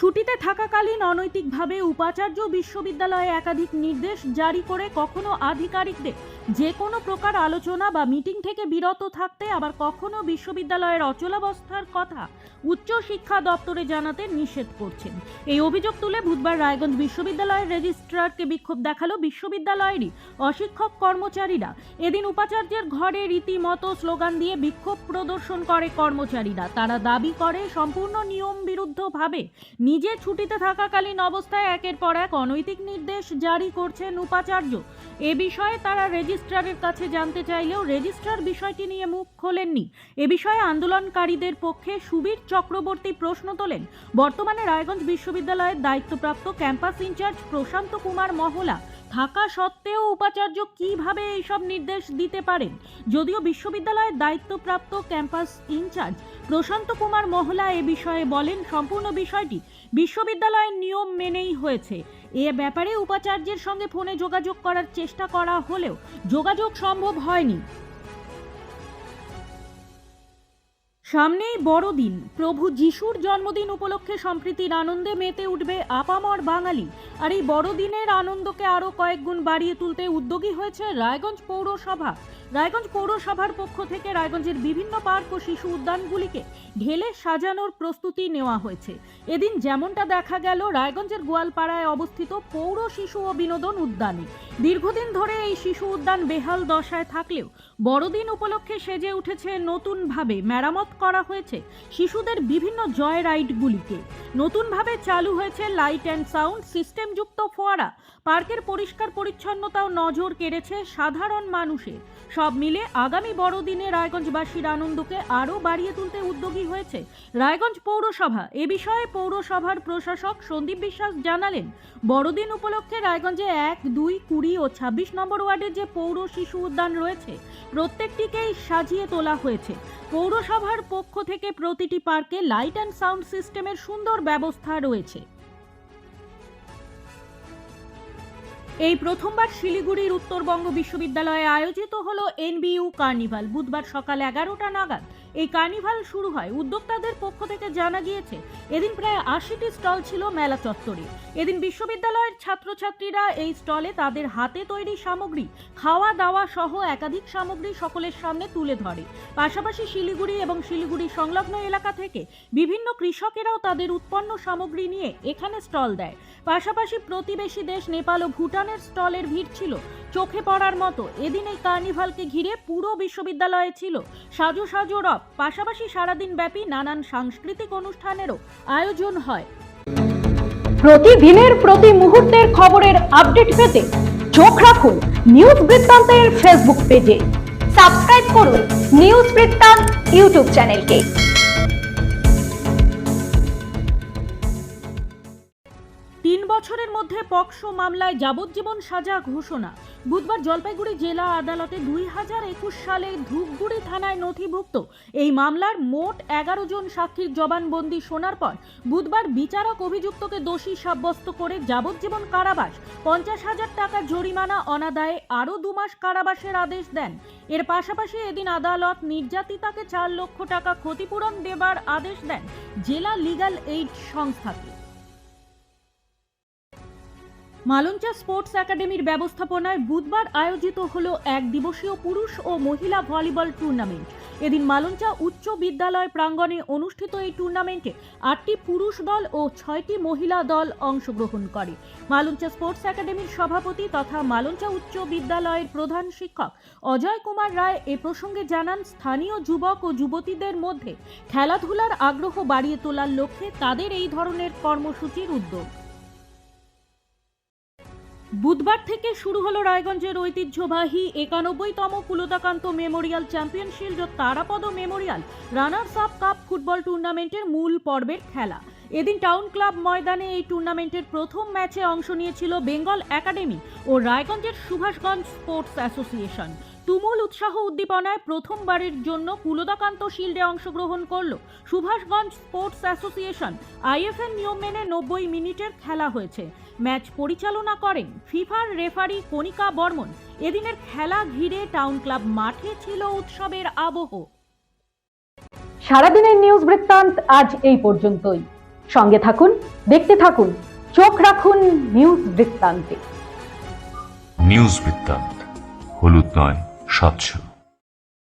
ছুটিতে থাকাকালীন অনৈতিকভাবে উপাচার্য বিশ্ববিদ্যালয়ে একাধিক নির্দেশ জারি করে কখনো আধিকারিকদের যে কোনো প্রকার আলোচনা বা মিটিং থেকে বিরত থাকতে, আবার কখনো বিশ্ববিদ্যালয়ের অচলাবস্থার কথা উচ্চ শিক্ষা দপ্তরে জানাতে নিষেধ করছেন। এই অভিযোগ তুলে বুধবার রায়গঞ্জ বিশ্ববিদ্যালয়ের রেজিস্ট্রারকে বিক্ষোভ দেখাল বিশ্ববিদ্যালয়েরই অশিক্ষক কর্মচারীরা। এদিন উপাচার্যের ঘরে রীতিমতো স্লোগান দিয়ে বিক্ষোভ প্রদর্শন করে কর্মচারীরা। তারা দাবি করে, সম্পূর্ণ নিয়ম বিরুদ্ধভাবে নিজে ছুটিতে থাকাকালীন অবস্থায় একের পর এক অনৈতিক নির্দেশ জারি করছেন উপাচার্য। এ বিষয়ে তারা রেজিস্ট্রারের কাছে জানতে চাইলেও রেজিস্ট্রার বিষয়টি নিয়ে মুখ খোলেননি। এ বিষয়ে আন্দোলনকারীদের পক্ষে সুবীর চক্রবর্তী প্রশ্ন তোলেন। বর্তমানে রায়গঞ্জ বিশ্ববিদ্যালয়ের দায়িত্বপ্রাপ্ত ক্যাম্পাস ইনচার্জ প্রশান্ত কুমার মহলা থাকা সত্ত্বেও উপাচার্য কীভাবে এইসব নির্দেশ দিতে পারেন? যদিও বিশ্ববিদ্যালয়ের দায়িত্বপ্রাপ্ত ক্যাম্পাস ইনচার্জ প্রশান্ত কুমার মহলা এ বিষয়ে বলেন, সম্পূর্ণ বিষয়টি বিশ্ববিদ্যালয়ের নিয়ম মেনেই হয়েছে। এ ব্যাপারে উপাচার্যের সঙ্গে ফোনে যোগাযোগ করার চেষ্টা করা হলেও যোগাযোগ সম্ভব হয়নি। সামনেই বড়দিন। প্রভু যিশুর জন্মদিন উপলক্ষে সম্প্রীতির আনন্দে মেতে উঠবে আপামর বাঙালি। আর এই বড়দিনের আনন্দকে আরও কয়েক গুণ বাড়িয়ে তুলতে উদ্যোগী হয়েছে রায়গঞ্জ পৌরসভা। রায়গঞ্জ পৌরসভার পক্ষ থেকে রায়গঞ্জের বিভিন্ন পার্ক ও শিশু উদ্যানগুলিকে ঢেলে সাজানোর প্রস্তুতি নেওয়া হয়েছে। এদিন যেমনটা দেখা গেল, রায়গঞ্জের গোয়ালপাড়ায় অবস্থিত পৌর শিশু ও বিনোদন উদ্যানে। দীর্ঘদিন ধরে এই শিশু উদ্যান বেহাল দশায় থাকলেও বড়দিন উপলক্ষে সেজে উঠেছে নতুনভাবে মেরামত করা হয়েছে শিশুদের বিভিন্ন জয় রাইডগুলিকে নতুনভাবে চালু হয়েছে লাইট অ্যান্ড সাউন্ড সিস্টেমযুক্ত ফোয়ারা। পার্কের পরিষ্কার পরিচ্ছন্নতাও নজর কেড়েছে সাধারণ মানুষের। সব মিলে আগামী বড়দিনে রায়গঞ্জবাসীর আনন্দকে আরও বাড়িয়ে তুলতে উদ্যোগী হয়েছে রায়গঞ্জ পৌরসভা। এ বিষয়ে পৌরসভার প্রশাসক সন্দীপ বিশ্বাস জানালেন, বড়দিন উপলক্ষে রায়গঞ্জে এক, দুই, কুড়ি ও ছাব্বিশ নম্বর ওয়ার্ডের যে পৌর শিশু উদ্যান রয়েছে, প্রত্যেকটিকেই সাজিয়ে তোলা হয়েছে। পৌরসভার পক্ষ থেকে প্রতিটি পার্কে লাইট অ্যান্ড সাউন্ড সিস্টেমের সুন্দর ব্যবস্থা রয়েছে। এই প্রথমবার শিলিগুড়ির উত্তরবঙ্গ বিশ্ববিদ্যালয়ে আয়োজিত হলো এনবিইউ কার্নিভাল। বুধবার সকাল এগারোটা নাগাদ এই কার্নিভাল শুরু হয় উদ্যোক্তাদের পক্ষ থেকে জানা গিয়েছে, এদিন প্রায় আশিটি স্টল ছিল মেলা চত্বরে। এদিন বিশ্ববিদ্যালয়ের ছাত্রছাত্রীরা এই স্টলে তাদের হাতে তৈরি সামগ্রী খাওয়া দাওয়া সহ একাধিক সামগ্রী সকলের সামনে তুলে ধরে। পাশাপাশি শিলিগুড়ি এবং শিলিগুড়ি সংলগ্ন এলাকা থেকে বিভিন্ন কৃষকেরাও তাদের উৎপন্ন সামগ্রী নিয়ে এখানে স্টল দেয়। পাশাপাশি প্রতিবেশী দেশ নেপাল ও ভুটানের স্টলের ভিড় ছিল চোখে পড়ার মতো। এদিন এই কার্নিভালকে ঘিরে পুরো বিশ্ববিদ্যালয়ে ছিল সাজো সাজো রব। পাশাপাশি সারাদিন ব্যাপী নানান সাংস্কৃতিক অনুষ্ঠানেরও আয়োজন হয়। প্রতিদিনের প্রতি মুহূর্তের খবরের আপডেট পেতে চোখ রাখুন নিউজ বৃত্তান্তের ফেসবুক পেজে। সাবস্ক্রাইব করুন নিউজ বৃত্তান্ত ইউটিউব চ্যানেলকে। মধ্যে পক্সো মামলায় যাবজ্জীবন সাজা ঘোষণা। বুধবার জলপাইগুড়ি জেলা আদালতে দুই হাজার একুশ সালে ধূপগুড়ি থানায় নথিভুক্ত। এই মামলার মোট এগারো জন সাক্ষীর জবানবন্দি শোনার পর বুধবার বিচারক অভিযুক্তকে দোষী সাব্যস্ত করে যাবজ্জীবন কারাবাস। পঞ্চাশ হাজার টাকা জরিমানা অনাদায়ে আরও দু মাস কারাবাসের আদেশ দেন। এর পাশাপাশি এদিন আদালত নির্যাতিতাকে চার লক্ষ টাকা ক্ষতিপূরণ দেবার আদেশ দেন জেলা লিগ্যাল এইড সংস্থাকে। মালঞ্চা স্পোর্টস একাডেমির ব্যবস্থাপনায় বুধবার আয়োজিত হল এক দিবসীয় পুরুষ ও মহিলা ভলিবল টুর্নামেন্ট। এদিন মালঞ্চা উচ্চ বিদ্যালয় প্রাঙ্গণে অনুষ্ঠিত এই টুর্নামেন্টে আটটি পুরুষ দল ও ছয়টি মহিলা দল অংশগ্রহণ করে। মালঞ্চা স্পোর্টস একাডেমির সভাপতি তথা মালঞ্চা উচ্চ বিদ্যালয়ের প্রধান শিক্ষক অজয় কুমার রায় এ প্রসঙ্গে জানান, স্থানীয় যুবক ও যুবতীদের মধ্যে খেলাধুলার আগ্রহ বাড়িয়ে তোলার লক্ষ্যে তাদের এই ধরনের কর্মসূচির উদ্যোগ। বুধবার থেকে শুরু হলো রায়গঞ্জের ঐতিহ্যবাহী একানব্বইতম কুলতাকান্ত মেমোরিয়াল চ্যাম্পিয়নশিপ ও Tarapada memorial runners up cup football টুর্নামেন্টের মূল পর্বের খেলা। এদিন টাউন ক্লাব ময়দানে এই টুর্নামেন্টের প্রথম ম্যাচে অংশ নিয়েছিল বেঙ্গল একাডেমি ও রায়গঞ্জের সুভাষগঞ্জ স্পোর্টস অ্যাসোসিয়েশন। তুমুল উৎসাহ উদ্দীপনায় প্রথমবারের জন্য কুলদাকান্ত শিল্ডে অংশগ্রহণ করল সুভাষগঞ্জ স্পোর্টস অ্যাসোসিয়েশন। আইএফএল নিয়ম মেনে নব্বই মিনিটের খেলা হয়েছে। ম্যাচ পরিচালনা করেন ফিফার রেফারি কণিকা বর্মন। এদিনের খেলা ঘিরে টাউন ক্লাব মাঠে ছিল উৎসবের আবহ। সারাদিনের নিউজ বৃত্তান্ত আজ এই পর্যন্তই। সঙ্গে থাকুন দেখতে থাকুন চোখ রাখুন নিউজ বৃত্তান্তে। নিউজ বৃত্তান্ত হলুদ নয়। স্বচ্ছ